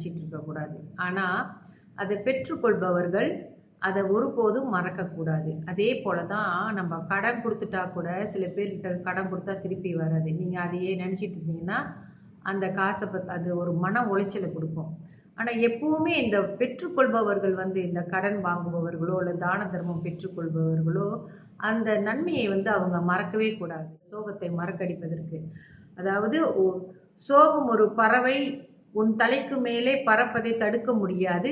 நினச்சிட்டு இருக்கக்கூடாது ஆனால் அதை பெற்றுக்கொள்பவர்கள் அதை ஒருபோதும் மறக்கக்கூடாது. அதே போல தான் நம்ம கடன் கொடுத்துட்டா கூட சில பேர்கிட்ட கடன் கொடுத்தா திருப்பி வராது. நீங்கள் அதையே நினச்சிட்டு இருந்தீங்கன்னா அந்த காசை பத் அது ஒரு மன உளைச்சலை கொடுக்கும். ஆனால் எப்பவுமே இந்த பெற்றுக்கொள்பவர்கள் வந்து இந்த கடன் வாங்குபவர்களோ இல்லை தான தர்மம் பெற்றுக்கொள்பவர்களோ அந்த நன்மையை வந்து அவங்க மறக்கவே கூடாது. சோகத்தை மறக்கடிப்பதற்கு. அதாவது சோகம் ஒரு பறவை உன் தலைக்கு மேலே பறப்பதை தடுக்க முடியாது.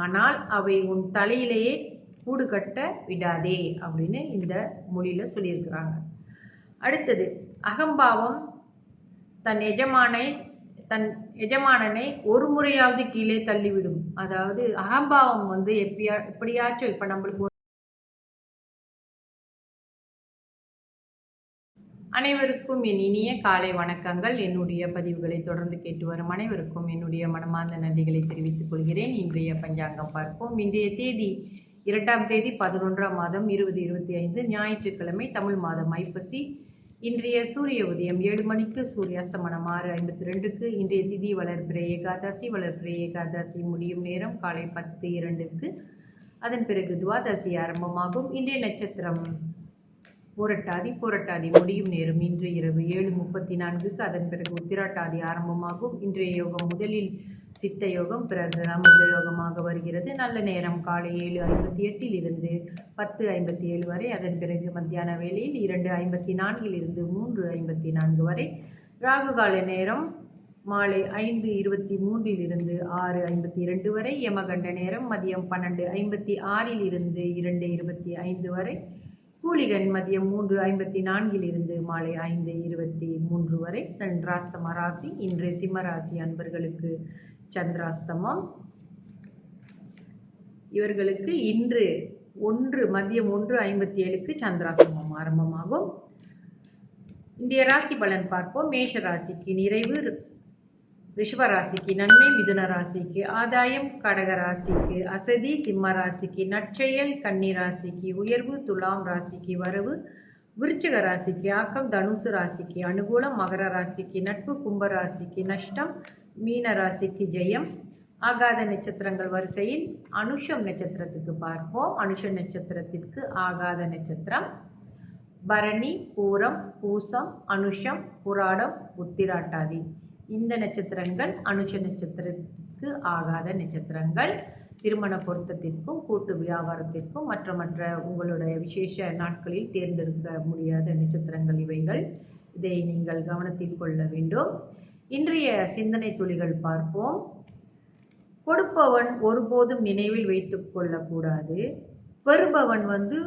ஆனால் அவை உன் தலையிலேயே கூடு கட்ட விடாதே அப்படின்னு இந்த மொழியில் சொல்லியிருக்கிறாங்க. அடுத்தது அகம்பாவம் தன் எஜமானை தன் எஜமானனை ஒரு முறையாவது கீழே தள்ளிவிடும். அதாவது அகம்பாவம் வந்து எப்படியா எப்படியாச்சும் இப்போ நம்மளுக்கு அனைவருக்கும் என் இனிய காலை வணக்கங்கள். என்னுடைய பதிவுகளை தொடர்ந்து கேட்டு வரும் அனைவருக்கும் என்னுடைய மனமார்ந்த நன்றிகளை தெரிவித்துக் கொள்கிறேன். இன்றைய பஞ்சாங்கம் பார்ப்போம். இன்றைய தேதி இரண்டாம் தேதி பதினொன்றாம் மாதம் இருபது இருபத்தி ஐந்து ஞாயிற்றுக்கிழமை தமிழ் மாதம் ஐப்பசி. இன்றைய சூரிய உதயம் ஏழு மணிக்கு சூரியாஸ்தமனம் ஆறு ஐம்பத்தி ரெண்டுக்கு இன்றைய திதி வளர்ப்பிற ஏகாதசி. வளர்ப்பிற ஏகாதசி முடியும் நேரம் காலை பத்து இரண்டுக்கு. அதன் பிறகு துவாதசி ஆரம்பமாகும். இன்றைய நட்சத்திரம் புரட்டாதி போரட்டாதி முடியும் நேரம். இன்று இரவு ஏழு முப்பத்தி நான்குக்கு அதன் பிறகு உத்திராட்டாதி ஆரம்பமாகும். இன்றைய யோகம் முதலில் சித்த யோகம் பிறகு அமிர்த யோகமாக வருகிறது. நல்ல நேரம் காலை ஏழு ஐம்பத்தி எட்டில் இருந்து பத்து ஐம்பத்தி ஏழு வரை அதன் பிறகு மத்தியான வேளையில் இரண்டு ஐம்பத்தி நான்கில் இருந்து மூன்று ஐம்பத்தி நான்கு வரை. ராகு கால நேரம் மாலை ஐந்து இருபத்தி மூன்றில் இருந்து ஆறு ஐம்பத்தி இரண்டு வரை. யமகண்ட நேரம் மதியம் பன்னெண்டு ஐம்பத்தி ஆறில் இருந்து இரண்டு இருபத்தி ஐந்து வரை. கூலிகன் மதியம் மூன்று ஐம்பத்தி நான்கில் இருந்து மாலை ஐந்து இருபத்தி மூன்று வரை சந்திராஸ்தம ராசி இன்று சிம்மராசி அன்பர்களுக்கு சந்திராஸ்தமம் இவர்களுக்கு இன்று ஒன்று மதியம் ஒன்று ஐம்பத்தி ஏழுக்கு சந்திராசிரமம் ஆரம்பமாகும். இந்திய ராசி பலன் பார்ப்போம். மேஷ ராசிக்கு நிறைவு ரிஷபராசிக்கு நன்மை மிதுன ராசிக்கு ஆதாயம் கடக ராசிக்கு அசதி சிம்ம ராசிக்கு நற்செயல் கன்னி ராசிக்கு உயர்வு துலாம் ராசிக்கு வரவு விருச்சிக ராசிக்கு ஆக்கம் தனுசு ராசிக்கு அனுகூலம் மகர ராசிக்கு நட்பு கும்ப ராசிக்கு நஷ்டம் மீன ராசிக்கு ஜெயம். ஆகாத நட்சத்திரங்கள் வரிசையில் அனுஷம் நட்சத்திரத்துக்கு பார்ப்போம். அனுஷ நட்சத்திரத்திற்கு ஆகாத நட்சத்திரம். பரணி பூரம் பூசம் அனுஷம் புராடம் உத்திராட்டாதி. இந்த நட்சத்திரங்கள் அனுஷ நட்சத்திரத்துக்கு ஆகாத நட்சத்திரங்கள். திருமண பொருத்தத்திற்கும் கூட்டு வியாபாரத்திற்கும் மற்ற மற்ற உங்களுடைய விசேஷ நாட்களில் தேர்ந்தெடுக்க முடியாத நட்சத்திரங்கள் இவைகள். இதை நீங்கள் கவனத்தில் கொள்ள வேண்டும். இன்றைய சிந்தனை துளிகள் பார்ப்போம். கொடுப்பவன் ஒருபோதும் நினைவில் வைத்து கொள்ளக்கூடாது. பெறுபவன் வந்து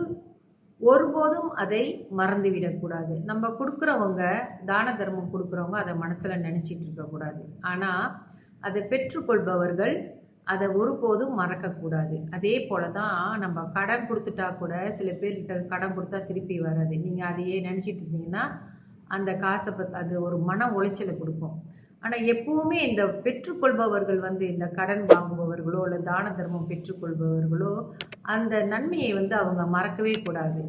ஒருபோதும் அதை மறந்துவிடக்கூடாது. நம்ம கொடுக்குறவங்க தான தர்மம் கொடுக்குறவங்க அதை மனசில் நினச்சிட்டு இருக்கக்கூடாது. ஆனால் அதை பெற்றுக்கொள்பவர்கள் அதை ஒருபோதும் மறக்கக்கூடாது. அதே போல தான் நம்ம கடன் கொடுத்துட்டா கூட சில பேர்கிட்ட கடன் கொடுத்தா திருப்பி வராது. நீங்கள் அதையே நினச்சிட்டு இருந்தீங்கன்னா அந்த காசை பத் அது ஒரு மன உளைச்சலை கொடுக்கும். ஆனால் எப்பவுமே இந்த பெற்றுக்கொள்பவர்கள் வந்து இந்த கடன் வாங்குபவர்களோ இல்லை தான தர்மம் பெற்றுக்கொள்பவர்களோ அந்த நன்மையை வந்து அவங்க மறக்கவே கூடாது.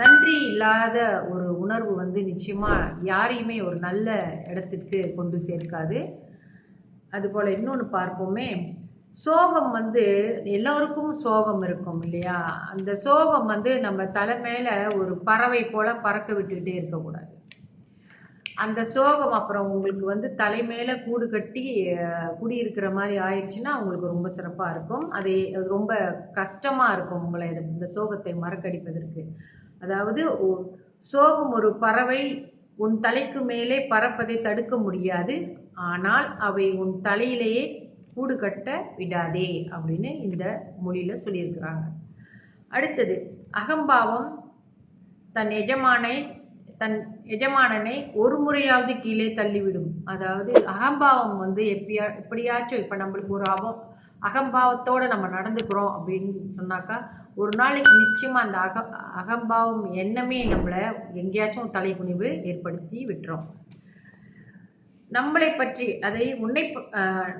நன்றி இல்லாத ஒரு உணர்வு வந்து நிச்சயமாக யாரையுமே ஒரு நல்ல இடத்திற்கு கொண்டு சேர்க்காது. அதுபோல் இன்னொன்று பார்ப்போமே சோகம் வந்து எல்லோருக்கும் சோகம் இருக்கும் இல்லையா? அந்த சோகம் வந்து நம்ம தலை மேலே ஒரு பறவை போல் பறக்க விட்டுக்கிட்டே இருக்கக்கூடாது. அந்த சோகம் அப்புறம் உங்களுக்கு வந்து தலை மேலே கூடு கட்டி குடியிருக்கிற மாதிரி ஆயிடுச்சுன்னா உங்களுக்கு ரொம்ப சிறப்பாக இருக்கும். அது ரொம்ப கஷ்டமாக இருக்கும் உங்களை இது- இந்த சோகத்தை மறக்கடிப்பதற்கு. அதாவது சோகம் ஒரு பறவை உன் தலைக்கு மேலே பறப்பதை தடுக்க முடியாது. ஆனால் அவை உன் தலையிலேயே கூடு கட்ட விடாதே அப்படின்னு இந்த மொழியில் சொல்லியிருக்கிறாங்க. அடுத்தது அகம்பாவம் தன் எஜமானை தன் எஜமானனை ஒரு முறையாவது கீழே தள்ளிவிடும். அதாவது அகம்பாவம் வந்து எப்படியா எப்படியாச்சும் இப்போ நம்மளுக்கு ஒரு அவ அகம்பாவத்தோடு நம்ம நடந்துக்கிறோம் அப்படின்னு சொன்னாக்கா ஒரு நாளைக்கு நிச்சயமாக அந்த அக அகம்பாவம் எண்ணமே நம்மளை எங்கேயாச்சும் தலைக்குனிவு ஏற்படுத்தி விட்டுரும். நம்மளை பற்றி அதை உன்னை ப-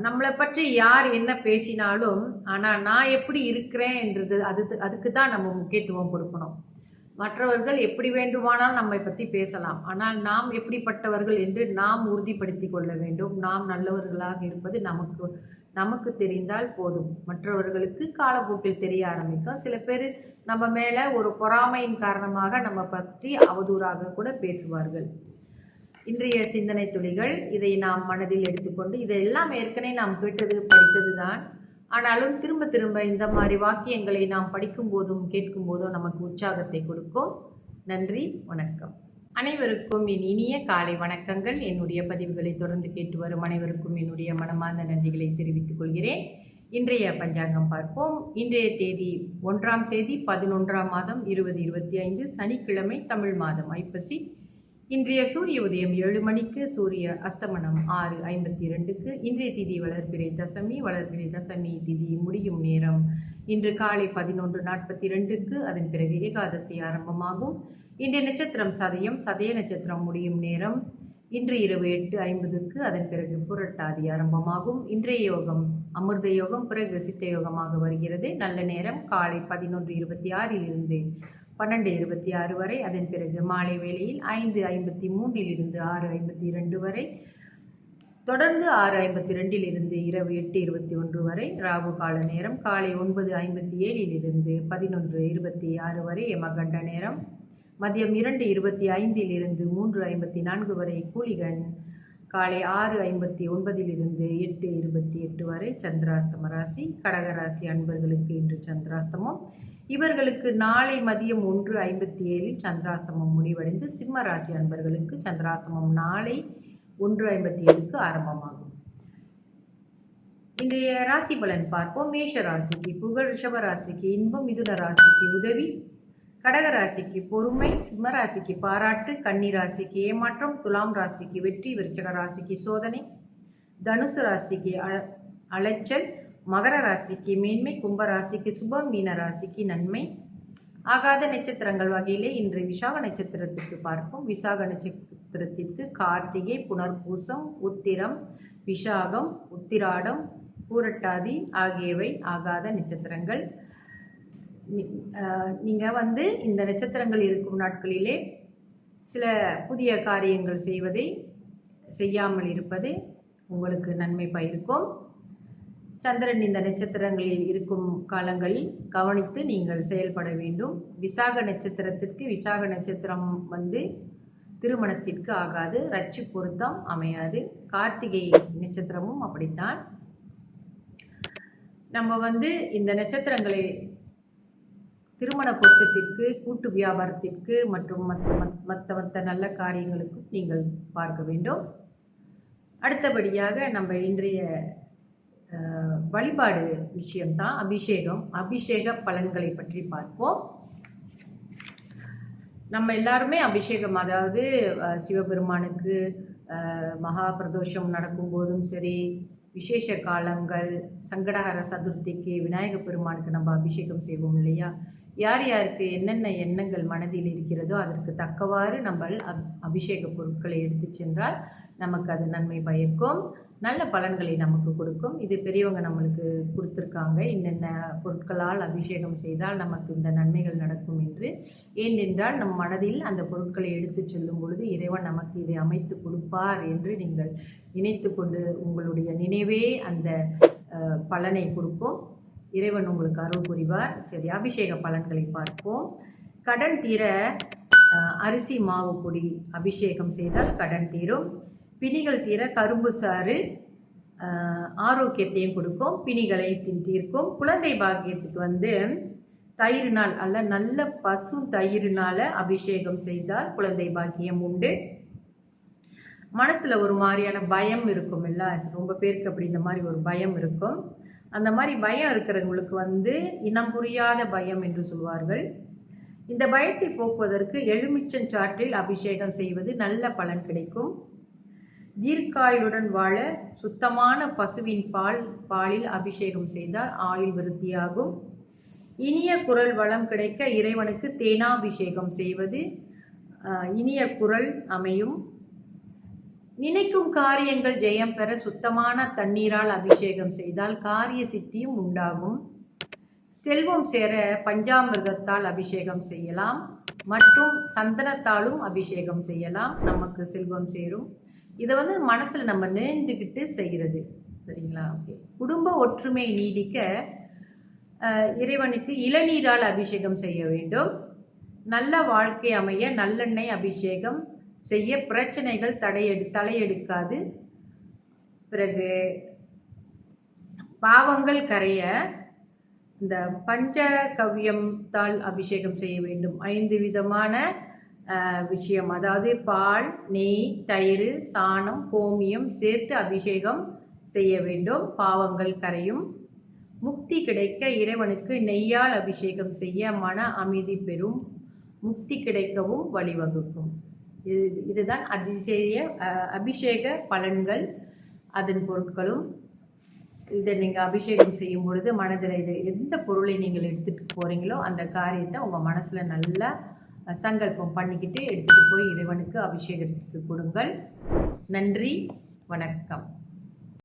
நம்மளை பற்றி யார் என்ன பேசினாலும் ஆனால் நான் எப்படி இருக்கிறேன் என்றது அது அதுக்கு தான் நம்ம முக்கியத்துவம் கொடுக்கணும். மற்றவர்கள் எப்படி வேண்டுமானால் நம்மை பற்றி பேசலாம். ஆனால் நாம் எப்படிப்பட்டவர்கள் என்று நாம் உறுதிப்படுத்தி கொள்ள வேண்டும். நாம் நல்லவர்களாக இருப்பது நமக்கு நமக்கு தெரிந்தால் போதும். மற்றவர்களுக்கு காலப்போக்கில் தெரிய ஆரம்பிக்கும். சில பேர் நம்ம மேலே ஒரு பொறாமையின் காரணமாக நம்ம பற்றி அவதூறாக கூட பேசுவார்கள். இன்றைய சிந்தனை துளிகள் இதை நாம் மனதில் எடுத்துக்கொண்டு இதையெல்லாம் ஏற்கனவே நாம் கேட்டது படித்தது தான் ஆனாலும் திரும்ப திரும்ப இந்த மாதிரி வாக்கியங்களை நாம் படிக்கும் போதும் கேட்கும் போதும் நமக்கு உற்சாகத்தை கொடுக்கும். நன்றி வணக்கம். அனைவருக்கும் என் இனிய காலை வணக்கங்கள். என்னுடைய பதிவுகளை தொடர்ந்து கேட்டு வரும் அனைவருக்கும் என்னுடைய மனமார்ந்த நன்றிகளை தெரிவித்துக் கொள்கிறேன். இன்றைய பஞ்சாங்கம் பார்ப்போம். இன்றைய தேதி ஒன்றாம் தேதி பதினொன்றாம் மாதம் இருபது இருபத்தி ஐந்து சனிக்கிழமை தமிழ் மாதம் ஐப்பசி. இன்றைய சூரிய உதயம் ஏழு மணிக்கு சூரிய அஸ்தமனம் ஆறு ஐம்பத்தி இரண்டுக்கு. இன்றைய திதி வளர்பிறை தசமி வளர்பிறை தசமி திதி முடியும் நேரம். இன்று காலை பதினொன்று நாற்பத்தி ரெண்டுக்கு அதன் பிறகு ஏகாதசி ஆரம்பமாகும். இன்றைய நட்சத்திரம் சதயம் சதய நட்சத்திரம் முடியும் நேரம். இன்று இரவு எட்டு ஐம்பதுக்கு அதன் பிறகு புரட்டாதி ஆரம்பமாகும். இன்றைய யோகம் அமிர்த யோகம் பிறகு சித்த யோகமாக வருகிறது. நல்ல நேரம் காலை பதினொன்று இருபத்தி ஆறில் இருந்து பன்னெண்டு இருபத்தி ஆறு வரை அதன் பிறகு மாலை வேளையில் ஐந்து ஐம்பத்தி மூன்றில் இருந்து ஆறு ஐம்பத்தி இரண்டு வரை தொடர்ந்து ஆறு ஐம்பத்தி ரெண்டில் இருந்து இரவு எட்டு இருபத்தி ஒன்று வரை ராகு கால நேரம் காலை ஒன்பது ஐம்பத்தி ஏழில் இருந்து பதினொன்று இருபத்தி ஆறு வரை யமகண்ட நேரம் மதியம் இரண்டு இருபத்தி ஐந்தில் இருந்து மூன்று ஐம்பத்தி நான்கு வரை கூலிகன் காலை ஆறு ஐம்பத்தி ஒன்பதிலிருந்து எட்டு இருபத்தி எட்டு வரை சந்திராஸ்தம ராசி கடகராசி அன்பர்களுக்கு இன்று சந்திராஸ்தமம் இவர்களுக்கு நாளை மதியம் ஒன்று ஐம்பத்தி ஏழில் சந்திராசிரமம் முடிவடைந்து சிம்ம ராசி அன்பர்களுக்கு சந்திராசிரமம் நாளை ஒன்று ஐம்பத்தி ஏழுக்கு ஆரம்பமாகும். இன்றைய ராசி பலன் பார்ப்போம். மேஷ ராசிக்கு புகழ் ரிஷப ராசிக்கு இன்பம் மிதுன ராசிக்கு உதவி கடக ராசிக்கு பொறுமை சிம்ம ராசிக்கு பாராட்டு கன்னி ராசிக்கு ஏமாற்றம் துலாம் ராசிக்கு வெற்றி விருச்சக ராசிக்கு சோதனை தனுசு ராசிக்கு அ- அலைச்சல் மகர ராசிக்கு மேன்மை கும்ப ராசிக்கு சுபம் மீன ராசிக்கு நன்மை. ஆகாத நட்சத்திரங்கள் வகையிலே இன்று விசாக நட்சத்திரத்திற்கு பார்ப்போம். விசாக நட்சத்திரத்திற்கு கார்த்திகை புனர்பூசம் உத்திரம் விசாகம் உத்திராடம் பூரட்டாதி ஆகியவை ஆகாத நட்சத்திரங்கள். நீங்கள் வந்து இந்த நட்சத்திரங்கள் இருக்கும் நாட்களிலே சில புதிய காரியங்கள் செய்வதை செய்யாமல் இருப்பது உங்களுக்கு நன்மை பயிருக்கும் சந்திரன் இந்த நட்சத்திரங்களில் இருக்கும் காலங்களில் கவனித்து நீங்கள் செயல்பட வேண்டும். விசாக நட்சத்திரத்திற்கு விசாக நட்சத்திரம் வந்து திருமணத்திற்கு ஆகாது. ரட்சி பொருத்தம் அமையாது. கார்த்திகை நட்சத்திரமும் அப்படித்தான். நம்ம வந்து இந்த நட்சத்திரங்களை திருமண பொருத்தத்திற்கு கூட்டு வியாபாரத்திற்கு மற்றும் மற்ற மத்- மற்ற மற்ற நல்ல காரியங்களுக்கும் நீங்கள் பார்க்க வேண்டும். அடுத்தபடியாக நம்ம இன்றைய வழிபாடு விஷயம்தான் அபிஷேகம். அபிஷேக பலன்களை பற்றி பார்ப்போம். நம்ம எல்லாருமே அபிஷேகம் அதாவது சிவபெருமானுக்கு மகா பிரதோஷம் நடக்கும்போதும் சரி விசேஷ காலங்கள் சங்கடஹர சதுர்த்திக்கு விநாயக பெருமானுக்கு நம்ம அபிஷேகம் செய்வோம் இல்லையா? யார் யாருக்கு என்னென்ன எண்ணங்கள் மனதில் இருக்கிறதோ அதற்கு தக்கவாறு நம்ம அப்- அபிஷேக பொருட்களை எடுத்து சென்றால் நமக்கு அது நன்மை பயக்கும். நல்ல பலன்களை நமக்கு கொடுக்கும். இது பெரியவங்க நம்மளுக்கு கொடுத்துருக்காங்க. என்னென்ன பொருட்களால் அபிஷேகம் செய்தால் நமக்கு இந்த நன்மைகள் நடக்கும் என்று. ஏனென்றால் நம் மனதில் அந்த பொருட்களை எடுத்து செல்லும் பொழுது இறைவன் நமக்கு இதை அமைத்து கொடுப்பார் என்று நீங்கள் நினைத்து கொண்டு உங்களுடைய நினைவே அந்த பலனை கொடுக்கும். இறைவன் உங்களுக்கு அருள் புரிவார். சரி அபிஷேக பலன்களை பார்ப்போம். கடன் தீர அரிசி மாவு பொடி அபிஷேகம் செய்தால் கடன் தீரும். பிணிகள் தீர கரும்பு சாறு ஆரோக்கியத்தையும் கொடுக்கும் பிணிகளை தீர்க்கும். குழந்தை பாக்கியத்துக்கு வந்து தயிரினால் அல்ல நல்ல பசு தயிரினால அபிஷேகம் செய்தால் குழந்தை பாக்கியம் உண்டு. மனசில் ஒரு மாதிரியான பயம் இருக்கும் இல்லை? ரொம்ப பேருக்கு அப்படி இந்த மாதிரி ஒரு பயம் இருக்கும். அந்த மாதிரி பயம் இருக்கிறவங்களுக்கு வந்து இனம் புரியாத பயம் என்று சொல்வார்கள். இந்த பயத்தை போக்குவதற்கு எலுமிச்சஞ்சாற்றில் அபிஷேகம் செய்வது நல்ல பலன் கிடைக்கும். தீர்க்காயுடன் வாழ சுத்தமான பசுவின் பால் பாலில் அபிஷேகம் செய்தால் ஆயுள் விருத்தியாகும். இனிய குரல் வளம் கிடைக்க இறைவனுக்கு தேனாபிஷேகம் செய்வது இனிய குரல் அமையும். நினைக்கும் காரியங்கள் ஜெயம் பெற சுத்தமான தண்ணீரால் அபிஷேகம் செய்தால் காரிய சித்தியும் உண்டாகும். செல்வம் சேர பஞ்சாமிர்தத்தால் அபிஷேகம் செய்யலாம். மற்றும் சந்தனத்தாலும் அபிஷேகம் செய்யலாம். நமக்கு செல்வம் சேரும். இதை வந்து மனசில் நம்ம நினைந்துக்கிட்டு செய்கிறது சரிங்களா? ஓகே. குடும்ப ஒற்றுமை நீடிக்க இறைவனுக்கு இளநீரால் அபிஷேகம் செய்ய வேண்டும். நல்ல வாழ்க்கை அமைய நல்லெண்ணெய் அபிஷேகம் செய்ய பிரச்சனைகள் தடையெடு தலையெடுக்காது. பிறகு பாவங்கள் கரைய இந்த பஞ்சகவ்யத்தால் அபிஷேகம் செய்ய வேண்டும். ஐந்து விதமான விஷயம். அதாவது பால் நெய் தயிர் சாணம் கோமியம் சேர்த்து அபிஷேகம் செய்ய வேண்டும். பாவங்கள் கரையும். முக்தி கிடைக்க இறைவனுக்கு நெய்யால் அபிஷேகம் செய்ய மன அமைதி பெறும். முக்தி கிடைக்கவும் வழிவகுக்கும். இது இதுதான் அதிசய அபிஷேக பலன்கள். அதன் பொருட்களும் இதை நீங்கள் அபிஷேகம் செய்யும் பொழுது மனதில் இது எந்த பொருளை நீங்கள் எடுத்துகிட்டு போகிறீங்களோ அந்த காரியத்தை உங்கள் மனசில் நல்லா சங்கல்பம் பண்ணிக்கிட்டு எடுத்துகிட்டு போய் இறைவனுக்கு அபிஷேகத்துக்கு கொடுங்கள். நன்றி வணக்கம்.